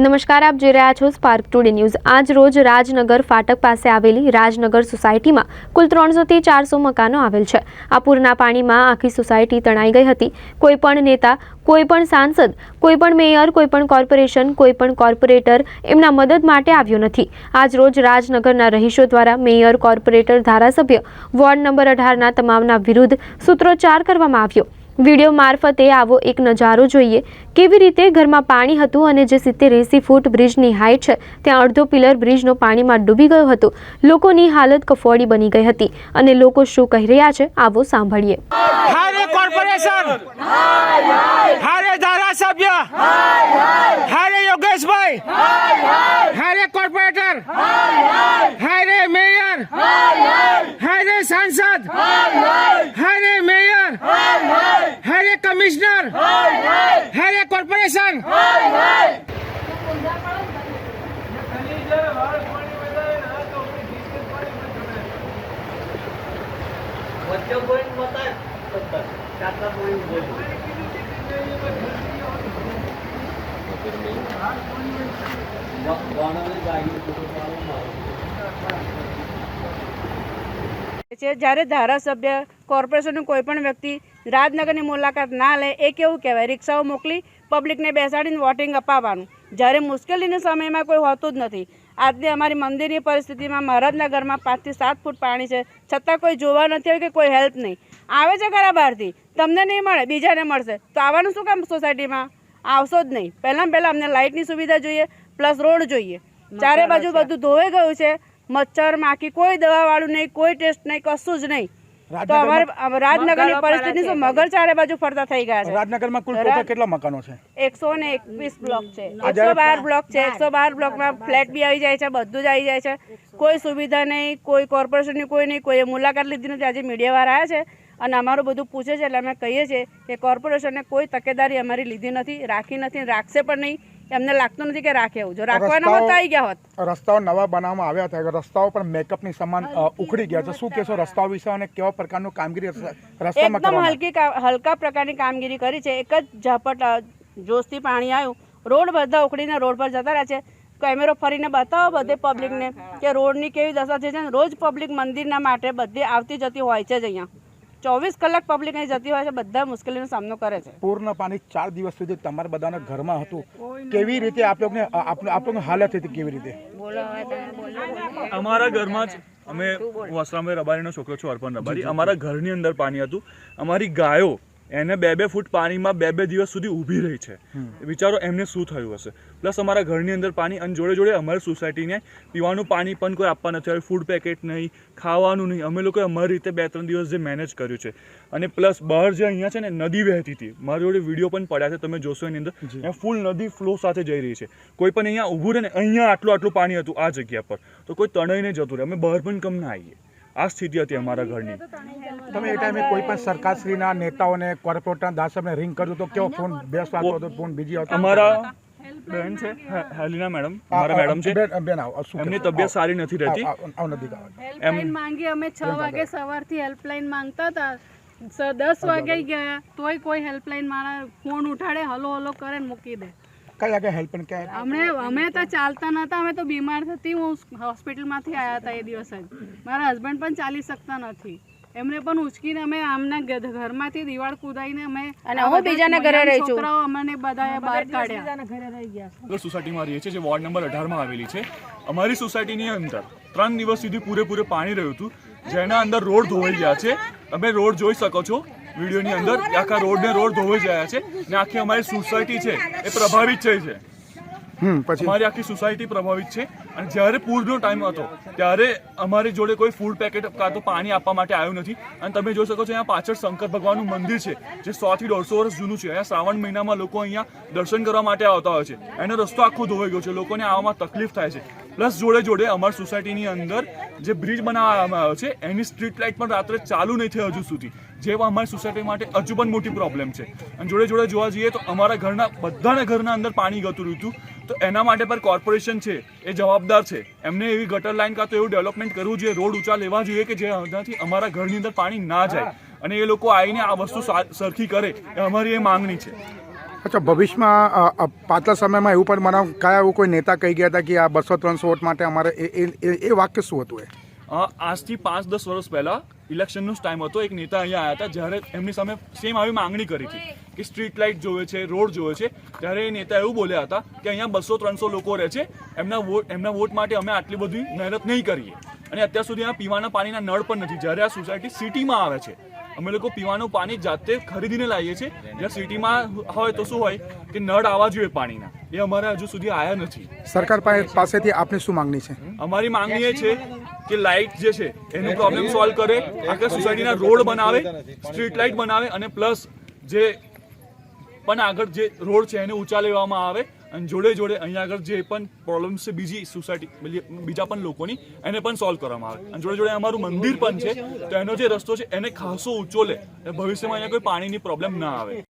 નમસ્કાર, આપ જોઈ રહ્યા છો સ્પાર્ક ટુડે ન્યૂઝ આજ રોજ રાજનગર ફાટક પાસે આવેલી રાજનગર સોસાયટીમાં કુલ ત્રણસોથી ચારસો મકાનો આવેલ છે. આ પૂરના પાણીમાં આખી સોસાયટી તણાઈ ગઈ હતી. કોઈ પણ નેતા, કોઈ પણ સાંસદ, કોઈ પણ મેયર, કોઈ પણ કોર્પોરેશન, કોઈ પણ કોર્પોરેટર એમના મદદ માટે આવ્યો નથી. આજ રોજ રાજનગરના રહીશો દ્વારા મેયર, કોર્પોરેટર, ધારાસભ્ય વોર્ડ નંબર અઢારના તમામના વિરુદ્ધ સૂત્રોચ્ચાર કરવામાં આવ્યો. વીડિયો મારફતે આવો એક નજારો જોઈએ. કેવી રીતે ઘરમાં પાણી હતું અને જે સિત્તેર એંસી ફૂટ બ્રિજની હાઇટ છે, ત્યાં અડધો પિલર બ્રિજનો પાણીમાં ડૂબી ગયો હતો. લોકોની હાલત કફોડી બની ગઈ હતી અને લોકો શું કહી રહ્યા છે, આવો સાંભળીએ. હારે કોર્પોરેશન! હારે ધારાસભ્ય! હારે યોગેશભાઈ! હારે કોર્પોરેટર! હારે મેયર! હારે સાંસદ! હારે કમિશનર. હારે કોર્પોરેશન. વચ્ચે પોઈન્ટ છે. જ્યારે ધારાસભ્ય કોર્પોરેશનનું કોઈપણ વ્યક્તિ રાજનગરની મુલાકાત ના લે એ કેવું કહેવાય? રિક્ષાઓ મોકલી પબ્લિકને બેસાડીને વોટિંગ અપાવવાનું. જ્યારે મુશ્કેલીના સમયમાં કોઈ હોતું જ નથી. આજની અમારી મંદિરની પરિસ્થિતિમાં મહારાજના ઘરમાં પાંચથી સાત ફૂટ પાણી છે. છતાં કોઈ જોવા નથી આવ્યું કે કોઈ હેલ્પ નહીં. આવે છે ખરા બહારથી. તમને નહીં મળે બીજાને મળશે. તો આવવાનું શું કામ સોસાયટીમાં? આવશો જ નહીં. પહેલાં પહેલાં અમને લાઇટની સુવિધા જોઈએ પ્લસ રોડ જોઈએ. ચારે બાજુ બધું ધોવાઈ ગયું છે. મચ્છર માખી કોઈ દવાવાળું નહીં કોઈ ટેસ્ટ નહીં કશું જ નહીં. તો અમારે અમ રાજનગરની પરિસ્થિતિ શું? મગર ચારે બાજુ ફરતા થઈ ગયા છે. રાજનગરમાં કુલ ટોટલ કેટલા મકાનો છે? એકસો ને એકવીસ બ્લોક છે. એકસો બાર બ્લોક છે. એકસો બાર બ્લોકમાં ફ્લેટ બી આવી જાય છે બધું જ આવી જાય છે. કોઈ સુવિધા નહીં કોઈ કોર્પોરેશનની કોઈ નહીં કોઈએ મુલાકાત લીધી નથી. આજે મીડિયાવાળા આવ્યા છે અને અમારું બધું પૂછે છે એટલે અમે કહીએ છીએ કે કોર્પોરેશને કોઈ તકેદારી અમારી લીધી નથી રાખી નથી રાખશે પણ નહીં. એમને લાગતું નથી કે રાખે એવું. જો રાખવાના હોત આવી ગયા હોત. રસ્તાઓ નવા બનાવવામાં આવ્યા હતા. રસ્તાઓ પણ મેકઅપની સમાન ઉખડી ગયા છે. શું કહેશો? રસ્તાઓ વિશે અને કેવા પ્રકારનું કામગીરી રસ્તા- રસ્તામાં એકદમ હલકી હલકા પ્રકારની કામગીરી કરી છે. એક જ ઝાપટ જોશથી પાણી આવ્યું. રોડ બધા ઉખડીને રોડ પર જતા રહ્યા છે. કેમેરો ફરીને બતાવો બધે પબ્લિકને કે રોડની કેવી દશા છે. ને રોજ પબ્લિક મંદિરના માટે બધી આવતી જતી હોય છે જ અહીંયા. ચોવીસ કલાક પબ્લિક અહીં જતી હોય છે બધા મુશ્કેલીનો સામનો કરે છે. પૂર્ણ પાણી ચાર દિવસ સુધી તમારા બધાના ઘરમાં હતું. કેવી રીતે આપ લોકોને આપ લોકોની હાલત હતી કેવી રીતે? અમારા ઘરમાં જ અમે વસરામભાઈ રબારીનો છોકરો છું અર્પણ રબારી. અમારા ઘરની અંદર પાણી હતું. અમારી ગાયો એને બે બે ફૂટ પાણીમાં બે બે દિવસ સુધી ઊભી રહી છે. વિચારો એમને શું થયું હશે? પ્લસ અમારા ઘરની અંદર પાણી અને જોડે જોડે અમારી સોસાયટીને પીવાનું પાણી પણ કોઈ આપવા નથી આવ્યું. ફૂડ પેકેટ નહીં ખાવાનું નહીં. અમે લોકોએ અમારી રીતે બે ત્રણ દિવસ જે મેનેજ કર્યું છે. અને પ્લસ બહાર જે અહીંયા છે ને નદી વહેતી હતી. મારી જોડે વીડિયો પણ પડ્યા છે તમે જોશો એની અંદર. ત્યાં ફૂલ નદી ફ્લો સાથે જઈ રહી છે. કોઈ પણ અહીંયા ઊભું રહે ને અહીંયા આટલું આટલું પાણી હતું આ જગ્યા પર. તો કોઈ તણાઈને જતું રહે. અમે બહાર પણ કમ ના આવીએ. આ સ્થિતિ હતી અમારા ઘરની. તમે એ ટાઈમે કોઈ પણ સરકારશ્રીના નેતાઓને કોર્પોરેટરના દાસબને રિંગ કર્યું તો કેવો ફોન બેસ વાગતો હતો ફોન બીજી હતો અમારા બેન છે હેલિના મેડમ અમારા મેડમ છે. બેન એમની તબિયત સારી નથી રહેતી. હેલ્પલાઇન માંગી અમે છ વાગે સવારથી હેલ્પલાઇન માંગતા હતા. દસ વાગે ગયા તોય કોઈ હેલ્પલાઇન મારા ફોન ઉઠાડે હલો હલો કરે મૂકી દે. કઈ આગળ હેલ્પ પણ ક્યાં અમને અમે તો ચાલતા નતા અમે તો બીમાર થતી. હું હોસ્પિટલમાંથી આવ્યા હતા એ દિવસ જ. મારા હસબન્ડ પણ ચાલી શકતા નથી. એમને પણ ઉચકીને અમે આમના ઘરમાંથી દિવાળ કુદાઈને અમે અને હું બીજાના ઘરે રહી છું. છોકરાઓ અમને બધા બહાર કાઢ્યા. અમે સોસાયટીમાં રહીએ છીએ જે વોર્ડ નંબર અઢારમાં આવેલી છે. અમારી સોસાયટીની અંદર ત્રણ દિવસ સુધી પૂરેપૂરે પાણી રહ્યું હતું જેના અંદર રોડ ધોવાઈ ગયા છે. તમે રોડ જોઈ શકો છો. વિડીયોની અંદર આખા રોડને રોડ ધોવાઈ જાય છે ને આખી અમારી સોસાયટી છે એ પ્રભાવિત થઈ છે. પછી? અમારી આખી સોસાયટી પ્રભાવિત છે અને જ્યારે પૂરનો ટાઈમ હતો ત્યારે અમારી જોડે કોઈ ફૂડ પેકેટ કાં તો પાણી આપવા માટે આવ્યું નથી. અને તમે જોઈ શકો છો અહીંયા પાછળ શંકર ભગવાનનું મંદિર છે જે સો થી દોઢસો વર્ષ જૂનું છે. અહીંયા શ્રાવણ મહિનામાં લોકો અહીંયા દર્શન કરવા માટે આવતા હોય છે. એનો રસ્તો આખો ધોવાઈ ગયો છે. લોકોને આવવામાં તકલીફ થાય છે. પ્લસ જોડે જોડે અમારી સોસાયટીની અંદર જે બ્રિજ બનાવવામાં આવ્યો છે, એની સ્ટ્રીટ લાઇટ પણ રાત્રે ચાલુ નહીં થઈ હજુ સુધી. જે અમારી સોસાયટી માટે હજુ પણ મોટી પ્રોબ્લેમ છે. અને જોડે જોડે જોવા જઈએ તો અમારા ઘરના, બધાના ઘરના અંદર પાણી ગતું રહ્યું તો એના માટે પણ કોર્પોરેશન છે, એ જવાબદાર છે. એમને એવી ગટર લાઈન કાં તો એવું ડેવલપમેન્ટ કરવું જોઈએ, રોડ ઊંચા લેવા જોઈએ કે જેનાથી અમારા ઘરની અંદર પાણી ના જાય. અને એ લોકો આવીને આ વસ્તુ સરખી કરે, એ અમારી એ માંગણી છે. અચ્છા, ભવિષ્યમાં પાછલા સમયમાં એવું પણ મને કયા એવું કોઈ નેતા કહી ગયા હતા કે આ બસો ત્રણસો વોટ માટે અમારે એ વાક્ય શું હતું એ? આજથી પાંચ દસ વર્ષ પહેલા ઇલેક્શનનો ટાઈમ હતો, એક નેતા અહીંયા આવ્યા હતા, જ્યારે એમની સામે સેમ આવી માંગણી કરી હતી કે સ્ટ્રીટ લાઇટ જોવે છે, રોડ જોવે છે, ત્યારે એ નેતા એવું બોલ્યા હતા કે અહીંયા બસો ત્રણસો લોકો રહે છે, એમના વોટ એમના વોટ માટે અમે આટલી બધી મહેનત નહીં કરીએ. અને અત્યાર સુધી આ પીવાના પાણીના નળ પણ નથી, જ્યારે આ સોસાયટી સિટીમાં આવે છે અમે લોકો પીવાનું પાણી જાતે ખરીદીને લાવીએ છીએ. જ્યાં સિટીમાં હોય તો શું હોય કે નળ આવવા જોઈએ પાણીના. એ અમારે હજુ સુધી આવ્યા નથી. સરકાર પાસે- પાસેથી આપની શું માંગણી છે? અમારી માંગણી એ છે કે લાઇટ જે છે એનું પ્રોબ્લેમ સોલ્વ કરે આખા સોસાયટીના રોડ બનાવે સ્ટ્રીટ લાઇટ બનાવે અને પ્લસ જે પણ આગળ જે રોડ છે એને ઊંચા લેવામાં આવે અને જોડે જોડે અહીંયા આગળ જે પણ પ્રોબ્લેમ્સ છે, બીજી સોસાયટી બીજા પણ લોકોની, એને પણ સોલ્વ કરવામાં આવે. અને જોડે જોડે અમારું મંદિર પણ છે, તો એનો જે રસ્તો છે, એને ખાસો ઊંચો લે. ભવિષ્યમાં અહીંયા કોઈ પાણીની પ્રોબ્લેમ ના આવે.